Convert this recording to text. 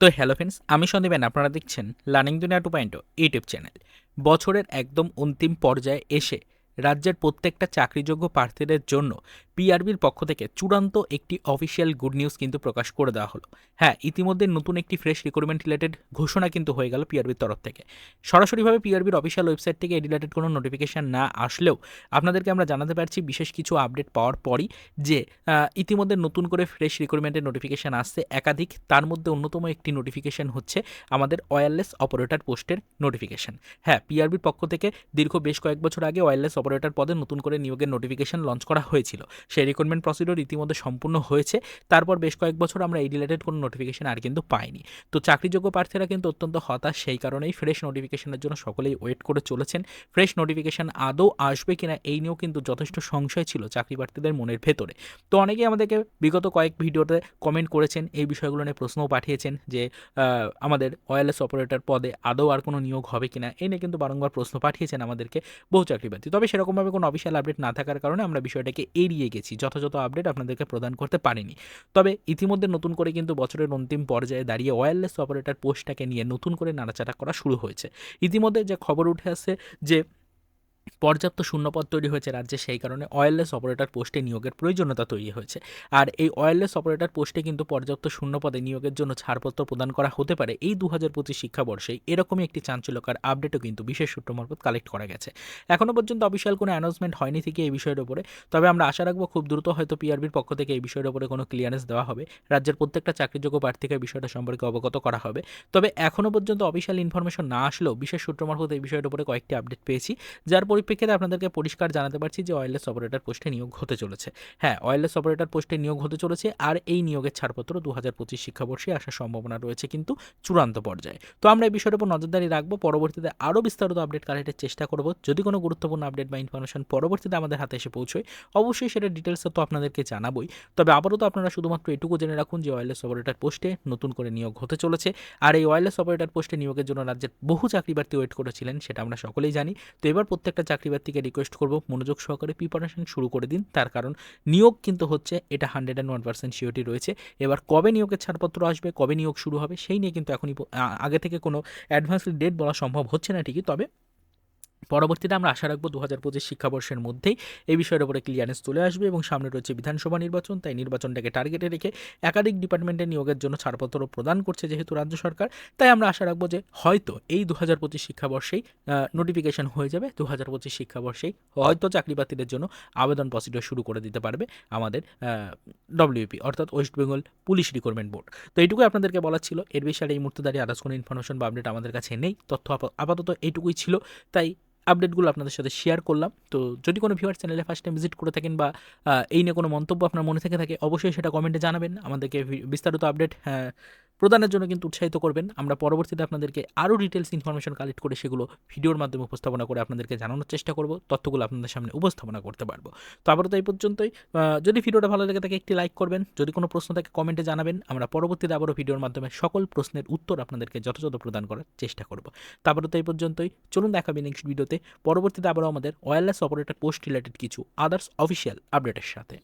তো hello friends আমি সন্দীপেন আপনারা দেখছেন লার্নিং দুনিয়া টু পয়েন্ট ইউটিউব চ্যানেল। বছরের একদম অন্তিম পর্যায়ে এসে রাজ্যের প্রত্যেকটা চাকরিযোগ্য প্রার্থীদের জন্য পিআরবির পক্ষ থেকে চূড়ান্ত একটি অফিসিয়াল গুড নিউজ কিন্তু প্রকাশ করে দেওয়া হলো। হ্যাঁ ইতিমধ্যে নতুন একটি ফ্রেশ রিক্রুটমেন্ট রিলেটেড ঘোষণা কিন্তু হয়ে গেল পিআরবির তরফ থেকে। সরাসরিভাবে পিআরবির অফিসিয়াল ওয়েবসাইট থেকে এই রিলেটেড কোনো নোটিফিকেশান না আসলেও আপনাদেরকে আমরা জানাতে পারছি বিশেষ কিছু আপডেট পাওয়ার পরই যে ইতিমধ্যে নতুন করে ফ্রেশ রিক্রুটমেন্টের নোটিফিকেশান আসছে একাধিক। তার মধ্যে অন্যতম একটি নোটিফিকেশান হচ্ছে আমাদের ওয়্যারলেস অপারেটর পোস্টের নোটিফিকেশান হ্যাঁ পিআরবির পক্ষ থেকে দীর্ঘ বেশ কয়েক বছর আগে ওয়্যারলেস অপারেটর পদে নতুন করে নিয়োগের নোটিফিকেশন লঞ্চ করা হয়েছিল। সেই রিক্রুটমেন্ট প্রসিডিওর ইতিমধ্যে সম্পূর্ণ হয়েছে। তারপর বেশ কয়েক বছর আমরা এই রিলেটেড কোনো নোটিফিকেশন আর কিন্তু পাইনি। তো চাকরিযোগ্য প্রার্থীরা কিন্তু অত্যন্ত হতাশ, সেই কারণেই ফ্রেশ নোটিফিকেশনের জন্য সকলেই ওয়েট করে চলেছেন। ফ্রেশ নোটিফিকেশন আদৌ আসবে কিনা এই নিয়েও কিন্তু যথেষ্ট সংশয় ছিল চাকরি প্রার্থীদের মনের ভেতরে। তো অনেকেই আমাদেরকে বিগত কয়েক ভিডিওতে কমেন্ট করেছেন, এই বিষয়গুলো নিয়ে প্রশ্নও পাঠিয়েছেন যে আমাদের ওয়্যারলেস অপারেটর পদে আদৌ আর কোনো নিয়োগ হবে কিনা? এই নিয়ে কিন্তু বারংবার প্রশ্ন পাঠিয়েছেন আমাদেরকে বহু চাকরি প্রার্থী তবে সেরকমভাবে কোনো অফিসিয়াল আপডেট না থাকার কারণে আমরা বিষয়টাকে এড়িয়ে গেছি, যথাযথ আপডেট আপনাদেরকে প্রদান করতে পারিনি। তবে ইতিমধ্যে নতুন করে কিন্তু বছরের অন্তিম পর্যায়ে দাঁড়িয়ে ওয়্যারলেস অপারেটর পোস্টটাকে নিয়ে নতুন করে নাড়াচাড়া করা শুরু হয়েছে। ইতিমধ্যে যে খবর উঠে আসে যে পর্যাপ্ত শূন্যপদ তৈরি হয়েছে রাজ্যে, সেই কারণে ওয়্যারলেস অপারেটর পোস্টে নিয়োগের প্রয়োজনীয়তা তৈরি হয়েছে। আর এই ওয়্যারলেস অপারেটর পোস্টে কিন্তু পর্যাপ্ত শূন্যপদে নিয়োগের জন্য ছাড়পত্র প্রদান করা হতে পারে। এই দু হাজার পঁচিশ শিক্ষাবর্ষে এরকমই একটি চাঞ্চল্যকার আপডেটও কিন্তু বিশেষ সূত্র মারফত কালেক্ট করা গেছে। এখনও পর্যন্ত অফিসিয়াল কোনো অ্যানাউন্সমেন্ট হয়নি থেকে এই বিষয়ের উপরে। তবে আমরা আশা রাখব খুব দ্রুত হয়তো পিআরবির পক্ষ থেকে এই বিষয়ের উপরে কোনো ক্লিয়ারেন্স দেওয়া হবে। রাজ্যের প্রত্যেকটা চাকরিযোগ্য প্রার্থীকে বিষয়টা সম্পর্কে অবগত করা হবে। তবে এখনও পর্যন্ত অফিসিয়াল ইনফরমেশন না আসলেও বিশেষ সূত্র মারফত এই বিষয়ের উপরে কয়েকটি আপডেট পেয়েছি। যার পরিপ্রেক্ষিতে আপনাদেরকে পরিষ্কার জানাতে পারছি যে ওয়্যারলেস অপারেটর পোস্টে নিয়োগ হতে চলেছে। হ্যাঁ ওয়্যারলেস অপারেটর পোস্টে নিয়োগ হতে চলেছে আর এই নিয়োগের ছাড়পত্র দু হাজার পঁচিশ শিক্ষাবর্ষে আসার সম্ভাবনা রয়েছে কিন্তু চূড়ান্ত পর্যায়ে। তো আমরা এই বিষয়ের উপর নজরদারি রাখব, পরবর্তীতে আরও বিস্তারিত আপডেট কালেক্টের চেষ্টা করব। যদি কোনো গুরুত্বপূর্ণ আপডেট বা ইনফরমেশন পরবর্তীতে আমাদের হাতে এসে পৌঁছয়, অবশ্যই সেটা ডিটেলস তো আপনাদেরকে জানাবই। তবে আপাতত আপনারা শুধুমাত্র এটুকু জেনে রাখুন যে ওয়্যারলেস অপারেটর পোস্টে নতুন করে নিয়োগ হতে চলেছে। আর এই ওয়্যারলেস অপারেটর পোস্টে নিয়োগের জন্য রাজ্যের বহু চাকরি প্রার্থী ওয়েট করেছিলেন, সেটা আমরা সকলেই জানি। তো এবার প্রত্যেকটা চাকরি প্রার্থীকে রিকোয়েস্ট করব, মনোযোগ সহকারে প্রিপারেশন শুরু করে দিন। তার কারণ নিয়োগ কিন্তু হচ্ছে, এটা hundred and one percent COT রয়েছে। এবার কবে নিয়োগের ছাড়পত্র আসবে, কবে নিয়োগ শুরু হবে, সেই নিয়ে কিন্তু এখনই আগে থেকে কোনো অ্যাডভান্স ডেট বলা সম্ভব হচ্ছে না ঠিকই, তবে পরবর্তীতে আমরা আশা রাখব দু হাজার পঁচিশ শিক্ষাবর্ষের মধ্যেই এই বিষয়ের উপরে ক্লিয়ারেন্স চলে আসবে এবং সামনে রয়েছে বিধানসভা নির্বাচন, তাই নির্বাচনটাকে টার্গেটে রেখে একাধিক ডিপার্টমেন্টে নিয়োগের জন্য ছাড়পত্র প্রদান করছে যেহেতু রাজ্য সরকার। তাই আমরা আশা রাখব যে হয়তো এই দু হাজার পঁচিশ শিক্ষাবর্ষেই নোটিফিকেশন হয়ে যাবে দু হাজার পঁচিশ শিক্ষাবর্ষেই হয়তো চাকরি প্রার্থীদের জন্য আবেদন প্রসিডিওর শুরু করে দিতে পারবে আমাদের ডব্লিউপি অর্থাৎ west Bengal police recruitment board তো এইটুকুই আপনাদেরকে বলা ছিল। এর আর এই মুহূর্তে দাঁড়িয়ে আদার্স কোনো ইনফরমেশন বা আপডেট আমাদের কাছে নেই। তথ্য আপাতত এইটুকুই ছিল। তাই আপডেটগুলো আপনাদের সাথে শেয়ার করলাম। তো যদি কোনো ভিউয়ার চ্যানেলে ফার্স্ট টাইম ভিজিট করে থাকেন বা এই নিয়ে কোনো মন্তব্য আপনার মনে থেকে থাকে, অবশ্যই সেটা কমেন্টে জানাবেন। আমাদেরকে বিস্তারিত আপডেট প্রদানের জন্য কিন্তু উৎসাহিত করবেন। আমরা পরবর্তীতে আপনাদেরকে আরও ডিটেলস ইনফরমেশন কালেক্ট করে সেগুলো ভিডিওর মাধ্যমে উপস্থাপনা করে আপনাদেরকে জানানোর চেষ্টা করব। তথ্যগুলো আপনাদের সামনে উপস্থাপনা করতে পারব। তো আপাতত এই পর্যন্তই। যদি ভিডিওটা ভালো লাগে তাকে একটি লাইক করবেন। যদি কোনো প্রশ্ন থাকে কমেন্টে জানাবেন। আমরা পরবর্তীতে আবারও ভিডিওর মাধ্যমে সকল প্রশ্নের উত্তর আপনাদেরকে যথাযথ প্রদান করার চেষ্টা করব। তো আপাতত এই পর্যন্তই। চলুন দেখাবে নেক্সট ভিডিওতে পরবর্তীতে আবারও আমাদের ওয়্যারলেস অপারেটর পোস্ট রিলেটেড কিছু আদার্স অফিসিয়াল আপডেটের সাথে।